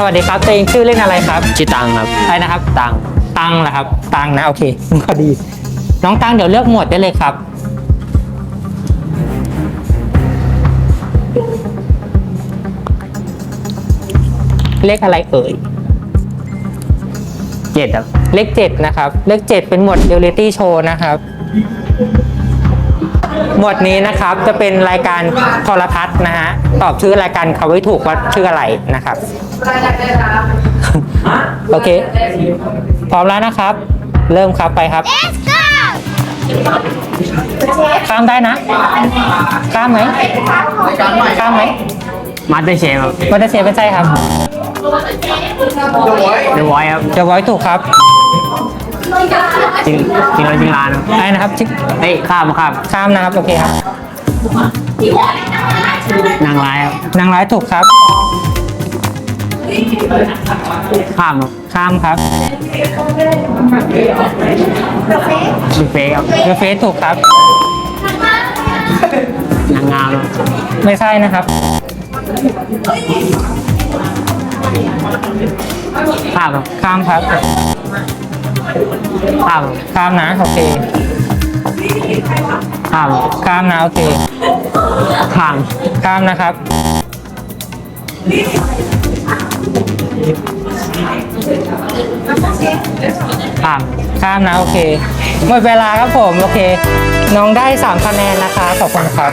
สวัสดีครับตัวเองชื่อเล่นอะไรครับชื่อตังครับ อะไรนะครับ ตัง ตังเหรอครับ ตังนะโอเคพอดี น้องตังเดี๋ยวเลือกหมวดได้เลยครับ เลขอะไรเอ่ย เจ็ดครับ เลขเจ็ดนะครับ เลขเจ็ดเป็นหมวดเรียลลิตี้โชว์นะครับ หมวดนี้นะครับจะเป็นรายการโทรทัศน์นะฮะตอบชื่อรายการเขาไว้ถูกว่าชื่ออะไรนะครับ โอเค พร้อมแล้วนะครับ เริ่มครับไปครับ ข้ามได้นะ ข้ามไหมข้ามไหมมาสเตอร์เชฟครับวัตเชฟเป็นไส้ครับ เดอะไวท์ครับ เดี๋ยวไว้ถูกครับ จริงจริงเราจริงร้านครับไอ้นะครับชิเอ้ยข้ามครับข้ามนะครับ โอเคครับ นางร้ายครับนางร้ายถูกครับ ข้ามครับข้ามครับดูเฟกครับเดอะเฟสถูกครับ นางงามครับไม่ใช่นะครับ ข้ามครับข้ามครับ ข้ามข้ามนะโอเคข้ามข้ามนะโอเคข้ามข้ามนะครับข้ามข้ามนะโอเคหมดเวลาครับผมโอเค น้องได้3คะแนนนะคะขอบคุณครับ